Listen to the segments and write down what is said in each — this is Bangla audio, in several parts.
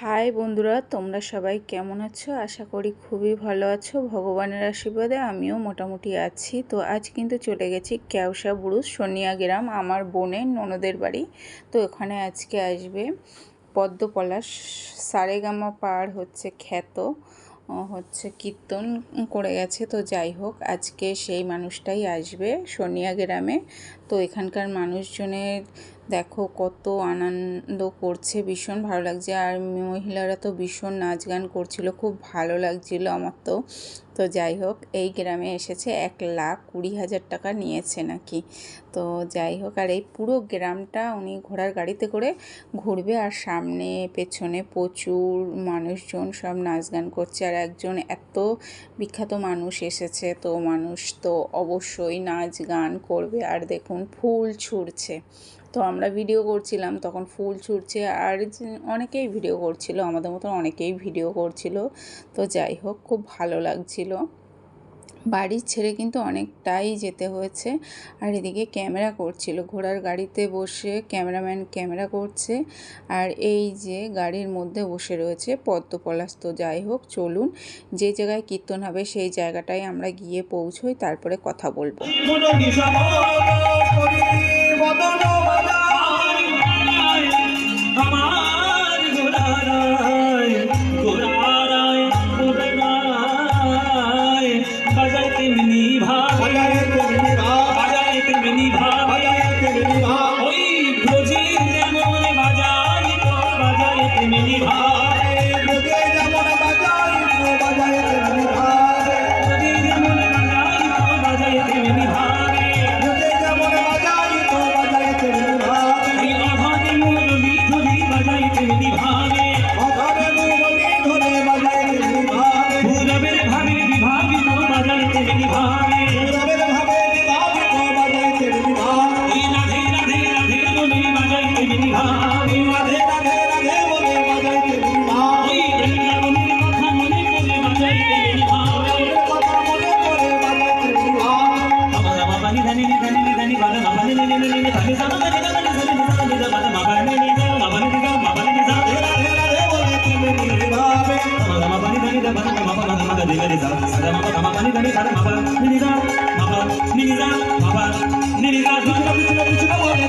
হাই বন্ধুরা, তোমরা সবাই কেমন আছো? আশা করি খুবই ভালো আছো। ভগবানের আশীর্বাদে আমিও মোটামুটি আছি। তো আজ কিন্তু চলে গেছি ক্যাওসা বুড়ুস সোনিয়া গ্রাম, আমার বোনের ননদের বাড়ি। তো ওখানে আজকে আসবে পদ্মপলাশ, সারেগামা পাড় হচ্ছে খ্যাত। হচ্ছে কীর্তন করে গেছে, তো যাই হোক, আজকে সেই মানুষটাই আসবে সোনিয়া গ্রামে। তো এখানকার মানুষজনের দেখো কত আনন্দ করছে, ভীষণ ভালো লাগছে। আর মহিলারা তো ভীষণ নাচ গান করছিল, খুব ভালো লাগছিল আমার তো। তো যাই হোক, এই গ্রামে এসেছে এক লাখ কুড়ি হাজার টাকা নিয়েছে নাকি। তো যাই হোক, আর এই পুরো গ্রামটা উনি ঘোড়ার গাড়িতে করে ঘুরবে আর সামনে, পেছনে প্রচুর মানুষজন সব নাচ গান করছে। আর একজন এত বিখ্যাত মানুষ এসেছে, তো মানুষ তো অবশ্যই নাচ গান করবে। আর দেখুন, ফুল ছুঁড়ছে। তো আমরা ভিডিও করছিলাম, তখন ফুল ছুটছে। আর অনেকেই ভিডিও করছিল, আমাদের মতন অনেকেই ভিডিও করছিল। তো যাই হোক, খুব ভালো লাগছিল। বাড়ি ছেড়ে কিন্তু অনেকটাই যেতে হয়েছে। আর এদিকে ক্যামেরা করছিল, ঘোড়ার গাড়িতে বসে ক্যামেরাম্যান ক্যামেরা করছে। আর এই যে গাড়ির মধ্যে বসে রয়েছে পদ্মপলাশ তো যাই হোক, চলুন যে জায়গায় কীর্তন হবে সেই জায়গাটায় আমরা গিয়ে পৌঁছই, তারপরে কথা বলব। আমার বাবা নি নি বাবা পিছনে পিছনে বলে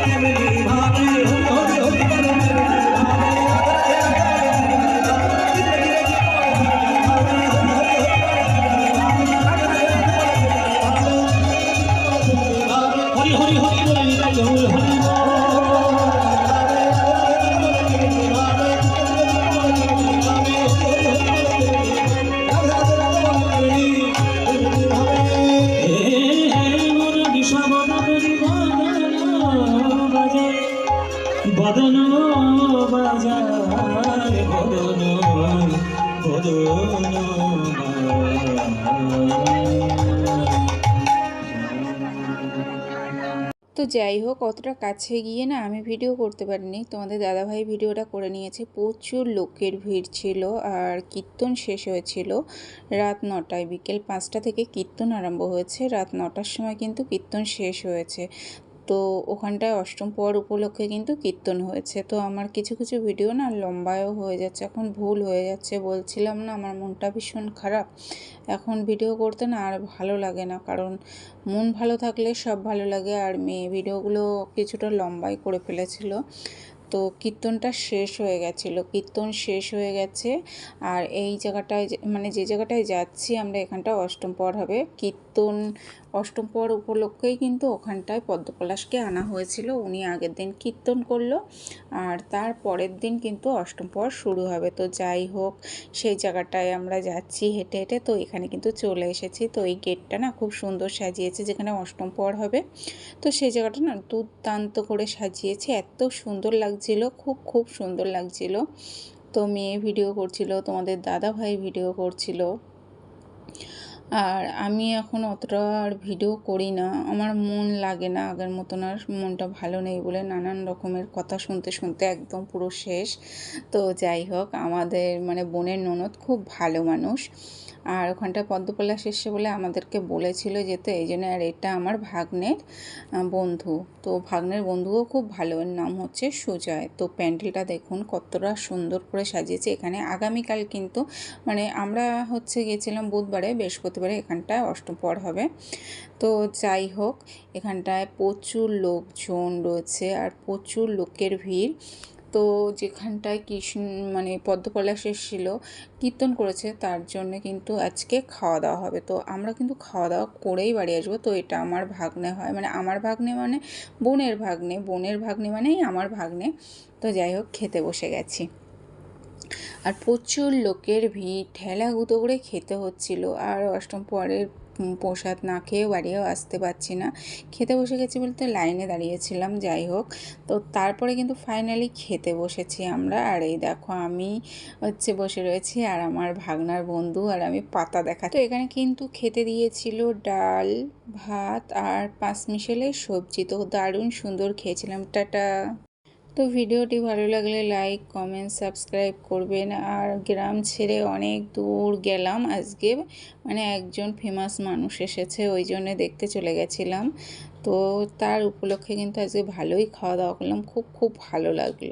তো যাই হোক, অতটা কাছে গিয়ে না আমি ভিডিও করতে পারিনি। তোমাদের দাদাভাই ভিডিওটা করে নিয়েছে। প্রচুর লোকের ভিড় ছিল আর কীর্তন শেষ হয়েছিল রাত নটায়। বিকেল পাঁচটা থেকে কীর্তন আরম্ভ হয়েছে। রাত নটার সময় কিন্তু কীর্তন শেষ হয়েছে। তো ওখানটায় অষ্টম পর উপলক্ষে কিন্তু কীর্তন হয়েছে। তো আমার কিছু কিছু ভিডিও না লম্বায়ও হয়ে যাচ্ছে, এখন ভুল হয়ে যাচ্ছে। বলছিলাম না, আমার মনটা ভীষণ খারাপ। এখন ভিডিও করতে না আর ভালো লাগে না, কারণ মন ভালো থাকলে সব ভালো লাগে। আর মেয়ে ভিডিওগুলো কিছুটা লম্বাই করে ফেলেছিল। তো কীর্তনটা শেষ হয়ে গেছিল। কীর্তন শেষ হয়ে গেছে আর এই জায়গাটায় মানে যে জায়গাটায় যাচ্ছি আমরা এখানটা অষ্টম পর হবে। কীর্তন অষ্টম পর উপলক্ষেই কিন্তু ওখানটায় পদ্মপলাশকে আনা হয়েছিল। উনি আগের দিন কীর্তন করল আর তার পরের দিন কিন্তু অষ্টম পর শুরু হবে। তো যাই হোক, সেই জায়গাটায় আমরা যাচ্ছি হেঁটে হেঁটে। তো এখানে কিন্তু চলে এসেছি। তো এই গেটটা না খুব সুন্দর সাজিয়েছে যেখানে অষ্টম পর হবে। তো সেই জায়গাটা না দুর্দান্ত করে সাজিয়েছে। এত সুন্দর লাগছিল খুব খুব সুন্দর লাগছিল। তো মেয়ে ভিডিও করছিল তোমাদের দাদা ভাই ভিডিও করছিল। আর আমি এখন অতটা আর ভিডিও করি না। আমার মন লাগে না আগের মতন আর মনটা ভালো নেই বলে নানান রকমের কথা শুনতে শুনতে একদম পুরো শেষ। তো যাই হোক, আমাদের মানে বোনের ননদ খুব ভালো মানুষ। আর ওখানটা পদ্মপলাশ এসে বলে আমাদেরকে বলেছিল যেতে এই জন্য আর এটা আমার ভাগ্নের বন্ধু। তো ভাগ্নের বন্ধুও খুব ভালো। এর নাম হচ্ছে সুজয়। তো প্যান্ডেলটা দেখুন কতটা সুন্দর করে সাজিয়েছে। এখানে আগামীকাল কিন্তু মানে আমরা হচ্ছে গেছিলাম বুধবারে বৃহস্পতিবারে এখানটায় অষ্টপর হবে। তো যাই হোক, এখানটায় প্রচুর লোকজন রয়েছে আর প্রচুর লোকের ভিড়। তো যেখানটায় কৃষ্ণ মানে পদ্মপলাশ এসেছিল, কীর্তন করেছে, তার জন্য কিন্তু আজকে খাওয়া দাওয়া হবে। তো আমরা কিন্তু খাওয়া দাওয়া করেই বাড়ি আসব। তো এটা আমার ভাগ্নে হয় মানে আমার ভাগ্নে মানে বোনের ভাগ্নে। বোনের ভাগ্নে মানেই আমার ভাগ্নে। তো যাই হোক, খেতে বসে গেছি। আর প্রচুর লোকের ভিড়, ঠেলা গুঁতো করে খেতে হচ্ছিল। আর অষ্টম পরের প্রসাদ না খেয়ে বাড়িও আসতে পারছি না। খেতে বসে গেছি বলতে লাইনে দাঁড়িয়েছিলাম, যাই হোক। তো তারপরে কিন্তু ফাইনালি খেতে বসেছি আমরা। আর এই দেখো, আমি হচ্ছে বসে রয়েছি আর আমার ভাগনার বন্ধু আর আমি পাতা দেখা তো এখানে কিন্তু খেতে দিয়েছিল ডাল, ভাত আর পাঁচ মিশেলের সবজি। তো দারুণ সুন্দর খেয়েছিলাম। টাটা! তো ভিডিওটি ভালো লাগলে লাইক, কমেন্ট, সাবস্ক্রাইব করবেন। আর গ্রাম ছেড়ে অনেক দূর গেলাম আজকে মানে একজন ফেমাস মানুষ এসেছে, ওই জন্য দেখতে চলে গেছিলাম। তো তার উপলক্ষে কিন্তু আজকে ভালোই খাওয়া দাওয়া করলাম, খুব খুব ভালো লাগল।